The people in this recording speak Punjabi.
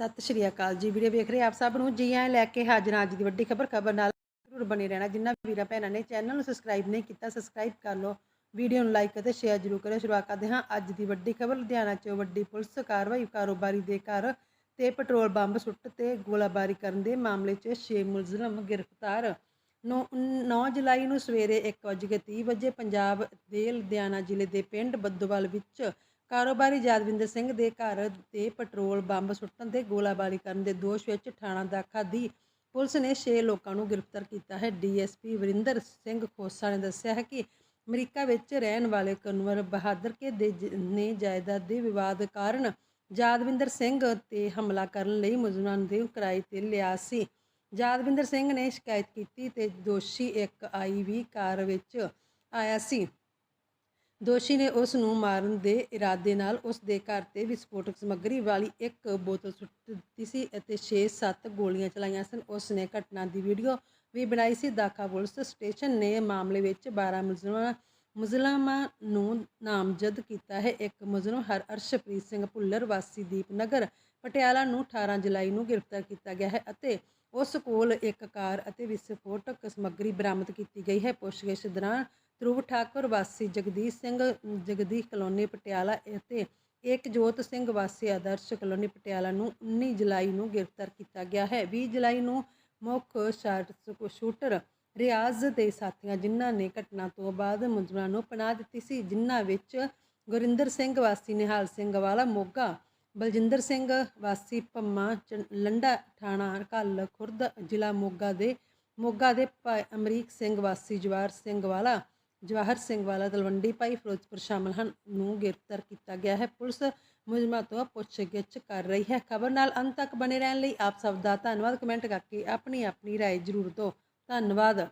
ਸਤਿ ਸ਼੍ਰੀ ਅਕਾਲ ਜੀ। ਵੀਡੀਓ ਵੇਖ ਰਹੇ ਆਪ ਸਭ ਨੂੰ? ਜੀ ਆਇਆਂ ਲੈ ਕੇ ਹਾਜ਼ਰ ਅੱਜ ਦੀ ਵੱਡੀ ਖਬਰ। ਖਬਰ ਨਾਲ ਜ਼ਰੂਰ ਬਣੇ ਰਹਿਣਾ। ਜਿਨ੍ਹਾਂ ਵੀਰਾਂ ਭੈਣਾਂ ਨੇ ਚੈਨਲ ਨੂੰ ਸਬਸਕ੍ਰਾਈਬ ਨਹੀਂ ਕੀਤਾ, ਸਬਸਕ੍ਰਾਈਬ ਕਰ ਲਓ। ਵੀਡੀਓ ਨੂੰ ਲਾਈਕ ਅਤੇ ਸ਼ੇਅਰ ਜ਼ਰੂਰ ਕਰਿਓ। ਸ਼ੁਰੂਆਤ ਕਰਦੇ ਹਾਂ ਅੱਜ ਦੀ ਵੱਡੀ ਖਬਰ। ਲੁਧਿਆਣਾ 'ਚ ਵੱਡੀ ਪੁਲਿਸ ਕਾਰਵਾਈ, ਕਾਰੋਬਾਰੀ ਦੇ ਘਰ ਤੇ ਪੈਟਰੋਲ ਬੰਬ ਸੁੱਟ ਤੇ ਗੋਲਾਬਾਰੀ ਕਰਨ ਦੇ ਮਾਮਲੇ 'ਚ 6 ਮੁਲਜ਼ਮ ਗ੍ਰਿਫਤਾਰ। 9 ਜੁਲਾਈ ਨੂੰ ਸਵੇਰੇ 1:30 ਵਜੇ ਪੰਜਾਬ ਦੇ ਲੁਧਿਆਣਾ ਜ਼ਿਲ੍ਹੇ ਦੇ ਪਿੰਡ ਬੱਦੋਵਾਲ ਵਿੱਚ ਕਾਰੋਬਾਰੀ ਯਾਦਵਿੰਦਰ ਸਿੰਘ ਦੇ ਘਰ ਤੇ ਪੈਟਰੋਲ ਬੰਬ ਸੁੱਟਣ ਤੇ ਗੋਲਾਬਾਰੀ ਕਰਨ ਦੇ ਦੋਸ਼ ਵਿੱਚ ਥਾਣਾ ਦਾਖਾ ਦੀ ਪੁਲਿਸ ਨੇ 6 ਲੋਕਾਂ ਨੂੰ ਗ੍ਰਿਫਤਾਰ ਕੀਤਾ ਹੈ। ਡੀਐਸਪੀ ਵਰਿੰਦਰ ਸਿੰਘ ਖੋਸਾ ਨੇ ਦੱਸਿਆ ਹੈ ਕਿ ਅਮਰੀਕਾ ਵਿੱਚ ਰਹਿਣ ਵਾਲੇ ਕਨਵਰ ਬਹਾਦਰ ਕੇ ਦੇ ਜ- ਨੇ ਜਾਇਦਾਦ ਦੇ ਵਿਵਾਦ ਕਾਰਨ ਯਾਦਵਿੰਦਰ ਸਿੰਘ ਤੇ ਹਮਲਾ ਕਰਨ ਲਈ ਮੁਲਜ਼ਮਾਂ ਦੇ ਕਿਰਾਏ ਤੇ ਲਿਆ ਸੀ। ਯਾਦਵਿੰਦਰ ਸਿੰਘ ਨੇ ਸ਼ਿਕਾਇਤ ਕੀਤੀ ਤੇ ਦੋਸ਼ੀ ਇੱਕ ਆਈ ਵੀ ਕਾਰ ਵਿੱਚ ਆਇਆ ਸੀ। ਦੋਸ਼ੀ ਨੇ ਉਸ ਨੂੰ ਮਾਰਨ ਦੇ ਇਰਾਦੇ ਨਾਲ ਉਸ ਦੇ ਘਰ ਤੇ ਵਿਸਫੋਟਕ ਸਮੱਗਰੀ ਵਾਲੀ ਇੱਕ ਬੋਤਲ ਸੁੱਟ ਦਿੱਤੀ ਸੀ ਅਤੇ 6-7 ਗੋਲੀਆਂ ਚਲਾਈਆਂ ਸਨ। ਉਸ ਨੇ ਘਟਨਾ ਦੀ ਵੀਡੀਓ ਵੀ ਬਣਾਈ ਸੀ। ਦਾਖਾ ਪੁਲਿਸ ਸਟੇਸ਼ਨ ਨੇ ਮਾਮਲੇ ਵਿੱਚ 12 ਮੁਲਜ਼ਮਾਂ ਮੁਜ਼ਲਮਾਂ ਨੂੰ ਨਾਮਜ਼ਦ ਕੀਤਾ ਹੈ। ਇੱਕ ਮੁਜ਼ਲਮ ਹਰ ਅਰਸ਼ਪ੍ਰੀਤ ਸਿੰਘ ਭੁੱਲਰ, ਵਾਸੀ ਦੀਪਨਗਰ ਪਟਿਆਲਾ ਨੂੰ 18 ਜੁਲਾਈ ਨੂੰ ਗ੍ਰਿਫਤਾਰ ਕੀਤਾ ਗਿਆ ਹੈ ਅਤੇ ਉਸ ਕੋਲ ਇੱਕ ਕਾਰ ਅਤੇ ਵਿਸਫੋਟਕ ਸਮੱਗਰੀ ਬਰਾਮਦ ਕੀਤੀ ਗਈ ਹੈ। ਪੁੱਛਗਿੱਛ ਦੌਰਾਨ ਧਰੁਵ ਠਾਕੁਰ ਵਾਸੀ ਜਗਦੀਸ਼ ਸਿੰਘ, ਜਗਦੀਸ਼ ਕਲੋਨੀ ਪਟਿਆਲਾ ਅਤੇ ਏਕਜੋਤ ਸਿੰਘ ਵਾਸੀ ਆਦਰਸ਼ ਕਲੋਨੀ ਪਟਿਆਲਾ ਨੂੰ 19 ਜੁਲਾਈ ਨੂੰ ਗ੍ਰਿਫਤਾਰ ਕੀਤਾ ਗਿਆ ਹੈ। 20 ਜੁਲਾਈ ਨੂੰ ਮੁੱਖ ਸ਼ੂਟਰ ਰਿਆਜ਼ ਦੇ ਸਾਥੀਆਂ ਜਿਨ੍ਹਾਂ ਨੇ ਘਟਨਾ ਤੋਂ ਬਾਅਦ ਮੁਲਜ਼ਮਾਂ ਨੂੰ ਪਨਾਹ ਦਿੱਤੀ ਸੀ, ਜਿਨ੍ਹਾਂ ਵਿੱਚ ਗੁਰਿੰਦਰ ਸਿੰਘ ਵਾਸੀ, ਨਿਹਾਲ ਸਿੰਘ ਵਾਲਾ, ਮੋਗਾ, ਬਲਜਿੰਦਰ ਸਿੰਘ ਵਾਸੀ, ਪੰਮਾ, ਚ- ਲੰਡਾ ਥਾਣਾ ਕੱਲ ਖੁਰਦ, ਜ਼ਿਲ੍ਹਾ ਮੋਗਾ ਦੇ ਮੋਗਾ ਦੇ ਅਮਰੀਕ ਸਿੰਘ ਵਾਸੀ, ਜਵਾਹਰ ਸਿੰਘ ਵਾਲਾ ਜਵਾਹਰ ਸਿੰਘ ਵਾਲਾ ਤਲਵੰਡੀ ਭਾਈ ਫਿਰੋਜ਼ਪੁਰ ਸ਼ਾਮਲ ਹਨ ਨੂੰ ਗ੍ਰਿਫਤਾਰ ਕੀਤਾ ਗਿਆ ਹੈ ਪੁਲਿਸ ਮੁਲਜ਼ਮਾਂ ਤੋਂ ਪੁੱਛਗਿੱਛ ਕਰ ਰਹੀ ਹੈ ਖਬਰ ਨਾਲ ਅੰਤ ਤੱਕ ਬਣੇ ਰਹਿਣ ਲਈ ਆਪ ਸਭ ਦਾ ਧੰਨਵਾਦ ਕਮੈਂਟ ਕਰਕੇ ਆਪਣੀ ਆਪਣੀ رائے ਜ਼ਰੂਰ ਦਿਓ ਧੰਨਵਾਦ